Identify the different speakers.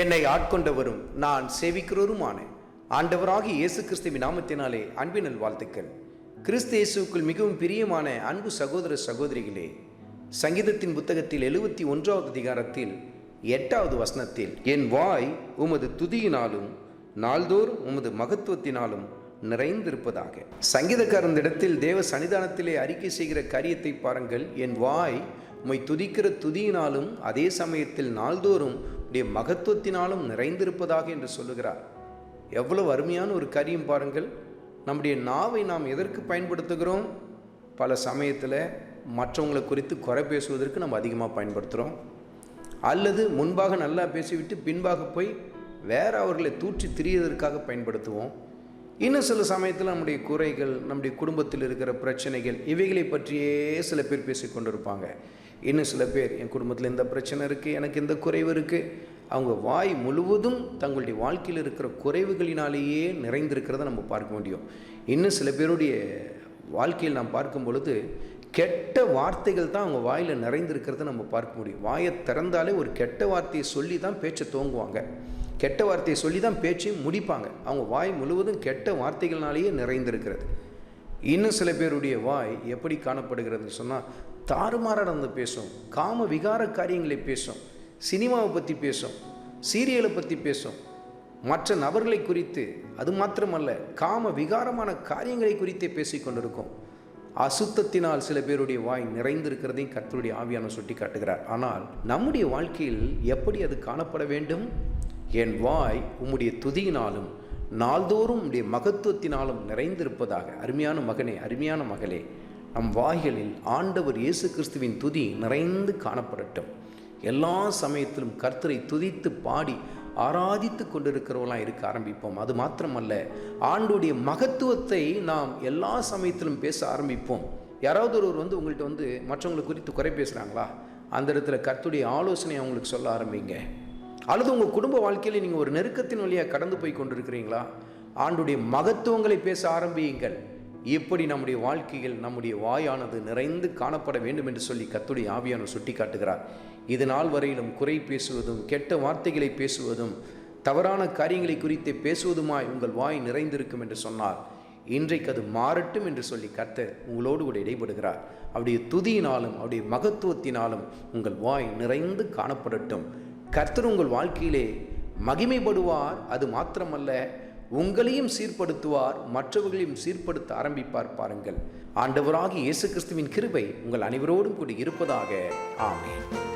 Speaker 1: என்னை ஆட்கொண்டவரும் நான் சேவிக்கிறோருமான. ஆண்டவராகி இயேசு கிறிஸ்துவின் நாமத்தினாலே அன்பினல் வாழ்த்துக்கள் கிறிஸ்து இயேசுவுக்குள் மிகவும் பிரியமான அன்பு சகோதர சகோதரிகளே சங்கீதத்தின் புத்தகத்தில் எழுபத்தி ஒன்றாவது அதிகாரத்தில் எட்டாவது வசனத்தில் என் வாய் உமது துதியினாலும் நாள்தோறும் உமது மகத்துவத்தினாலும் நிறைந்திருப்பதாக. சங்கீதக்காரன் இடத்தில் தேவ சன்னிதானத்திலே அறிக்கை செய்கிற காரியத்தை பாருங்கள். என் வாய் உம்மை துதிக்கிற துதியினாலும் அதே சமயத்தில் நாள்தோறும் உடைய மகத்துவத்தினாலும் நிறைந்திருப்பதாக என்று சொல்லுகிறார். எவ்வளவு அருமையான ஒரு கரியும் பாருங்கள். நம்முடைய நாவை நாம் எதற்கு பயன்படுத்துகிறோம்? பல சமயத்தில் மற்றவங்களை குறித்து குறை பேசுவதற்கு நம்ம அதிகமாக பயன்படுத்துகிறோம் அல்லது முன்பாக நல்லா பேசிவிட்டு பின்பாக போய் வேற அவர்களை தூற்றி திரியதற்காக பயன்படுத்துவோம். இன்னும் சில சமயத்தில் நம்முடைய குறைகள் நம்முடைய குடும்பத்தில் இருக்கிற பிரச்சனைகள் இவைகளை பற்றியே சில பேர் பேசிக்கொண்டிருப்பாங்க. இன்னும் சில பேர் என் குடும்பத்தில் இந்த பிரச்சனை இருக்குது எனக்கு இந்த குறைவு இருக்குது அவங்க வாய் முழுவதும் தங்களுடைய வாழ்க்கையில் இருக்கிற குறைவுகளினாலேயே நிறைந்திருக்கிறத நம்ம பார்க்க முடியும் இன்னும் சில பேருடைய வாழ்க்கையில் நாம் பார்க்கும் பொழுது கெட்ட வார்த்தைகள் தான் அவங்க வாயில் நிறைந்திருக்கிறத நம்ம பார்க்க முடியும். வாயை திறந்தாலே ஒரு கெட்ட வார்த்தையை சொல்லி தான் பேச்சை துவங்குவாங்க. கெட்ட வார்த்தையை சொல்லி தான் பேச்சையும் முடிப்பாங்க. அவங்க வாய் முழுவதும் கெட்ட வார்த்தைகள்னாலேயே நிறைந்திருக்கிறது. இன்னும் சில பேருடைய வாய் எப்படி காணப்படுகிறதுன்னு சொன்னால் தாறுமாற நடந்து பேசும். காம விகார காரியங்களை பேசும். சினிமாவை பற்றி பேசும். சீரியலை பற்றி பேசும். மற்ற நபர்களை குறித்து அது மாத்திரமல்ல காம விகாரமான காரியங்களை குறித்தே பேசிக்கொண்டிருக்கும் அசுத்தத்தினால் சில பேருடைய வாய் நிறைந்திருக்கிறதையும் கர்த்தருடைய ஆவியான சுட்டி காட்டுகிறார் ஆனால் நம்முடைய வாழ்க்கையில் எப்படி அது காணப்பட வேண்டும்? என் வாய் உம்முடைய துதியினாலும் நாள்தோறும் உடைய மகத்துவத்தினாலும் நிறைந்திருப்பதாக. அருமையான மகனே அருமையான மகளே நம் வாய்களில் ஆண்டவர் இயேசு கிறிஸ்துவின் துதி நிறைந்து காணப்படட்டும். எல்லா சமயத்திலும் கர்த்தரை துதித்து பாடி ஆராதித்து கொண்டிருக்கிறவங்களாம் இருக்க ஆரம்பிப்போம். அது மாத்திரமல்ல ஆண்டுடைய மகத்துவத்தை நாம் எல்லா சமயத்திலும் பேச ஆரம்பிப்போம். யாராவது ஒருவர் வந்து உங்கள்கிட்ட வந்து மற்றவங்களை குறித்து குறை பேசுகிறாங்களா அந்த இடத்துல கர்த்துடைய ஆலோசனை அவங்களுக்கு சொல்ல ஆரம்பிங்க. அல்லது உங்கள் குடும்ப வாழ்க்கையில் நீங்கள் ஒரு நெருக்கத்தின் வழியாக கடந்து போய் கொண்டிருக்கிறீங்களா? ஆண்டுடைய மகத்துவங்களை பேச ஆரம்பியுங்கள். இப்படி நம்முடைய வாழ்க்கையில் நம்முடைய வாயானது நிறைந்து காணப்பட வேண்டும் என்று சொல்லி கத்துடைய ஆவியானவர் சுட்டி காட்டுகிறார் இது நாள் வரையிலும் குறை பேசுவதும் கெட்ட வார்த்தைகளை பேசுவதும் தவறான காரியங்களை குறித்து பேசுவதுமாய் உங்கள் வாய் நிறைந்திருக்கும் என்று சொன்னார். இன்றைக்கு அது மாறட்டும் என்று சொல்லி கர்த்தர் உங்களோடு கூட இடைபடுகிறார். அவருடைய துதியினாலும் அவருடைய மகத்துவத்தினாலும் உங்கள் வாய் நிறைந்து காணப்படட்டும். கர்த்தர் உங்கள் வாழ்க்கையிலே மகிமைப்படுவார். அது மாத்திரமல்ல உங்களையும் சீர்படுத்துவார் மற்றவர்களையும் சீர்படுத்த ஆரம்பிப்பார் பாருங்கள். ஆண்டவராகி இயேசு கிறிஸ்துவின் கிருபை உங்கள் அனைவரோடும் கூட இருப்பதாக. ஆமேன்.